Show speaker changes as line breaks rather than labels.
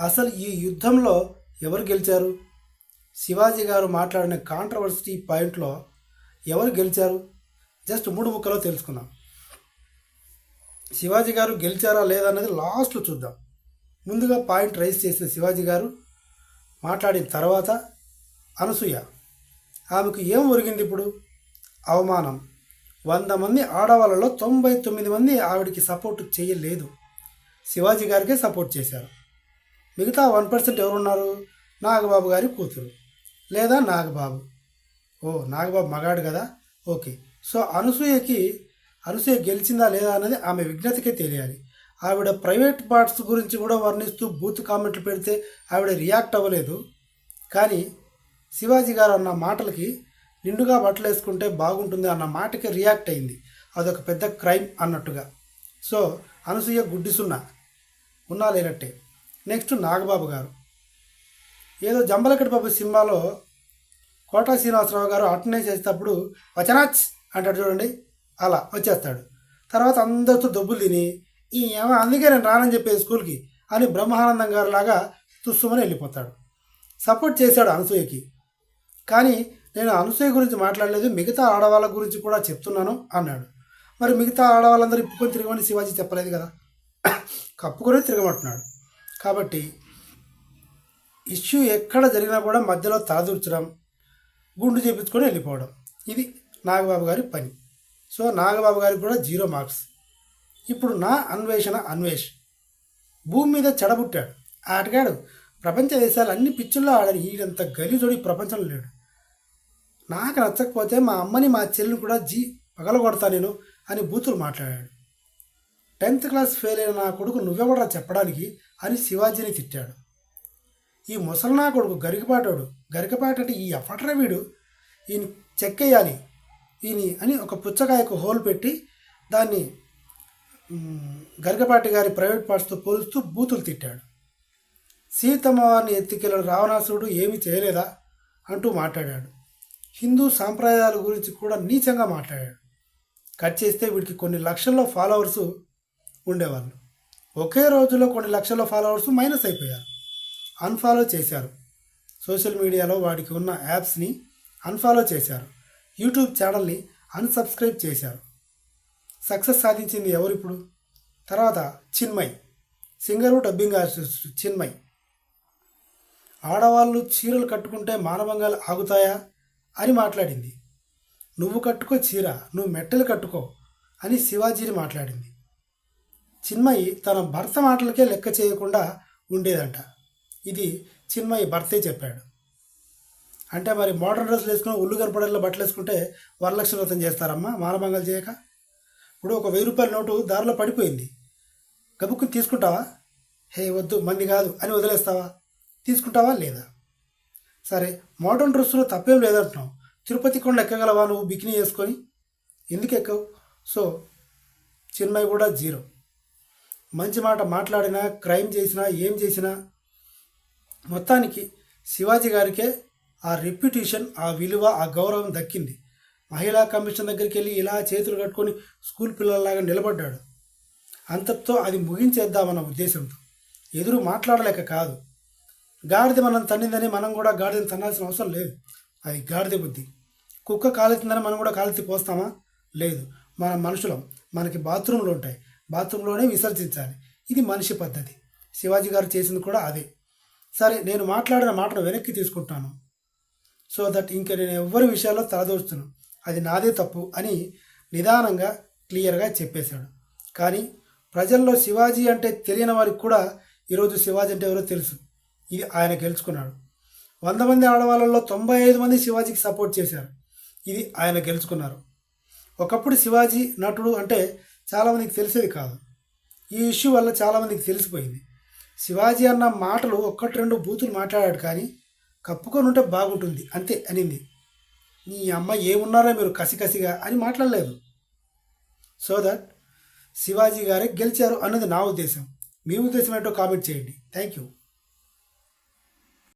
అసలు ఈ యుద్ధంలో ఎవరు గెలిచారు? శివాజీ గారు మాట్లాడిన కాంట్రవర్సిటీ పాయింట్లో ఎవరు గెలిచారు? జస్ట్ మూడు ముక్కలో తెలుసుకుందాం. శివాజీ గారు గెలిచారా లేదా అనేది లాస్ట్లో చూద్దాం. ముందుగా పాయింట్ రైజ్ చేసిన శివాజీ గారు మాట్లాడిన తర్వాత అనసూయ ఆమెకు ఏం ఒరిగింది ఇప్పుడు? అవమానం. వంద మంది ఆడవాళ్ళలో తొంభై తొమ్మిది మంది ఆవిడికి సపోర్ట్ చేయలేదు. శివాజీ గారికే సపోర్ట్ చేశారు. మిగతా వన్ పర్సెంట్ ఎవరున్నారు? నాగబాబు గారి కూతురు. లేదా నాగబాబు. ఓ నాగబాబు మగాడు కదా? ఓకే. సో అనసూయకి అనసూయ గెలిచిందా లేదా అనేది ఆమె విజ్ఞతకే తెలియాలి. ఆవిడ ప్రైవేట్ పార్ట్స్ గురించి కూడా వర్ణిస్తూ బూత్ కామెంట్లు పెడితే ఆవిడ రియాక్ట్ అవ్వలేదు. కానీ శివాజీ గారు అన్న మాటలకి నిండుగా బట్టలు వేసుకుంటే బాగుంటుంది అన్న మాటకి రియాక్ట్ అయింది. అదొక పెద్ద క్రైమ్ అన్నట్టుగా. సో అనసూయ గుడ్డి సున్నా. ఉన్నా లేనట్టే. నెక్స్ట్ నాగబాబు గారు. ఏదో జంబలకడి బాబు సినిమాలో కోటా శ్రీనివాసరావు గారు అటెండే చేసేటప్పుడు వచనాచ్ అంటాడు చూడండి అలా వచ్చేస్తాడు. తర్వాత అందరితో దొబ్బులు తిని ఈ అందుకే నేను రానని చెప్పేది స్కూల్కి అని బ్రహ్మానందం గారు లాగా తుస్సుమని వెళ్ళిపోతాడు. సపోర్ట్ చేశాడు అనసూయకి. కానీ నేను అనసూయ గురించి మాట్లాడలేదు మిగతా ఆడవాళ్ళ గురించి కూడా చెప్తున్నాను అన్నాడు. మరి మిగతా ఆడవాళ్ళందరూ ఇప్పుకొని తిరగమని శివాజీ చెప్పలేదు కదా? కప్పుకొని తిరగమంటున్నాడు. కాబట్టి ఇష్యూ ఎక్కడ జరిగినా కూడా మధ్యలో తలదూర్చడం గుండు చేపించుకొని వెళ్ళిపోవడం. ఇది నాగబాబు గారి పని. సో నాగబాబు గారికి కూడా జీరో మార్క్స్. ఇప్పుడు నా అన్వేషణ అన్వేష్. భూమి మీద చెడబుట్టాడు. ఆటగాడు. ప్రపంచ దేశాలు అన్ని పిచ్చుల్లో ఆడని ఈడంత గలీజోడి ప్రపంచంలో లేడు. నాకు నచ్చకపోతే మా అమ్మని మా చెల్లిని కూడా జీ పగలగొడతా నేను అని బూతులు మాట్లాడాడు. టెన్త్ క్లాస్ ఫెయిల్ అయిన నా కొడుకు నువ్వెవడరా చెప్పడానికి అని శివాజీని తిట్టాడు. ఈ ముసలినా కొడుకు గరికపాటోడు. గరికపాట అంటే ఈ అఫట్ర వీడు? ఈయన చెక్కేయాలి ఈయన అని ఒక పుచ్చకాయకు హోల్ పెట్టి దాన్ని గరికపాటి గారి ప్రైవేట్ పార్ట్స్తో పోలుస్తూ బూతులు తిట్టాడు. సీతమ్మ వారిని ఎత్తికెళ్ళిన రావణాసురుడు ఏమీ చేయలేదా అంటూ మాట్లాడాడు. హిందూ సాంప్రదాయాల గురించి కూడా నీచంగా మాట్లాడాడు. కట్ చేస్తే వీడికి కొన్ని లక్షల్లో ఫాలోవర్స్ ఉండేవాళ్ళు. ఒకే రోజులో కొన్ని లక్షల ఫాలోవర్స్ మైనస్ అయిపోయారు. అన్ఫాలో చేశారు. సోషల్ మీడియాలో వాడికి ఉన్న యాప్స్ని అన్ఫాలో చేశారు. యూట్యూబ్ ఛానల్ని అన్సబ్స్క్రైబ్ చేశారు. సక్సెస్ సాధించింది ఎవరు ఇప్పుడు? తర్వాత Chinmayi. Singer dubbing artist Chinmayi. ఆడవాళ్ళు చీరలు కట్టుకుంటే మానవంగాలు ఆగుతాయా అని మాట్లాడింది. నువ్వు కట్టుకో చీర నువ్వు మెట్టలు కట్టుకో అని శివాజీని మాట్లాడింది. చిన్మయి తన భర్త మాటలకే లెక్క చేయకుండా ఉండేదంట. ఇది చిన్మయి భర్తే చెప్పాడు. అంటే మరి మోడర్న్ డ్రెస్సులు వేసుకుని ఉల్లు గర్పడల్లో బట్టలు వేసుకుంటే వరలక్ష్మి వ్రతం చేస్తారమ్మా మానభంగాలు చేయక? ఇప్పుడు ఒక వెయ్యి రూపాయల నోటు దారిలో పడిపోయింది. గబుక్కుని తీసుకుంటావా? హే వద్దు మంది కాదు అని వదిలేస్తావా? తీసుకుంటావా లేదా? సరే మోడర్న్ డ్రెస్సులో తప్పేం లేదంటున్నావు. తిరుపతి కొండ ఎక్కగలవా నువ్వు? బికినీ వేసుకొని. ఎందుకు ఎక్కవు? సో చిన్మయి కూడా జీరో. మంచి మాట మాట్లాడినా క్రైమ్ చేసినా ఏం చేసినా మొత్తానికి శివాజీ గారికే ఆ రెప్యుటేషన్ ఆ విలువ ఆ గౌరవం దక్కింది. మహిళా కమిషన్ దగ్గరికి వెళ్ళి ఇలా చేతులు కట్టుకొని స్కూల్ పిల్లల్లాగా నిలబడ్డాడు. అంతటితో అది ముగించేద్దామన్న ఉద్దేశంతో. ఎదురు మాట్లాడలేక కాదు. గాడిద మనం తన్నిందని మనం కూడా గాడిదని తన్నాల్సిన అవసరం లేదు. అది గాడిద బుద్ధి. కుక్క కాలెత్తిందని మనం కూడా కాలెత్తి పోస్తామా? లేదు. మన మనుషులం. మనకి బాత్రూంలు ఉంటాయి. బాత్రూంలోనే విసర్జించాలి. ఇది మనిషి పద్ధతి. శివాజీ గారు చేసింది కూడా అదే. సరే నేను మాట్లాడిన మాటను వెనక్కి తీసుకుంటాను. సో దట్ ఇంక నేను ఎవ్వరి విషయాల్లో తలదోస్తున్నాను అది నాదే తప్పు అని నిదానంగా క్లియర్గా చెప్పేశాడు. కానీ ప్రజల్లో శివాజీ అంటే తెలియని వారికి కూడా ఈరోజు శివాజీ అంటే ఎవరో తెలుసు. ఇది ఆయన గెలుచుకున్నాడు. వంద మంది ఆడవాళ్ళలో తొంభై ఐదు మంది శివాజీకి సపోర్ట్ చేశారు. ఇది ఆయన గెలుచుకున్నారు. ఒకప్పుడు శివాజీ నటుడు అంటే చాలామందికి తెలిసేది కాదు. ఈ ఇష్యూ వల్ల చాలామందికి తెలిసిపోయింది. శివాజీ అన్న మాటలు ఒక్కటి రెండు బూతులు మాట్లాడాడు కానీ కప్పుకొని ఉంటే బాగుంటుంది అంతే అనింది. నీ అమ్మ ఏమున్నారో మీరు కసికసిగా అని మాట్లాడలేదు. సో దట్ శివాజీ గారే గెలిచారు అన్నది నా ఉద్దేశం. మీ ఉద్దేశం ఏంటో కామెంట్ చేయండి. Thank you.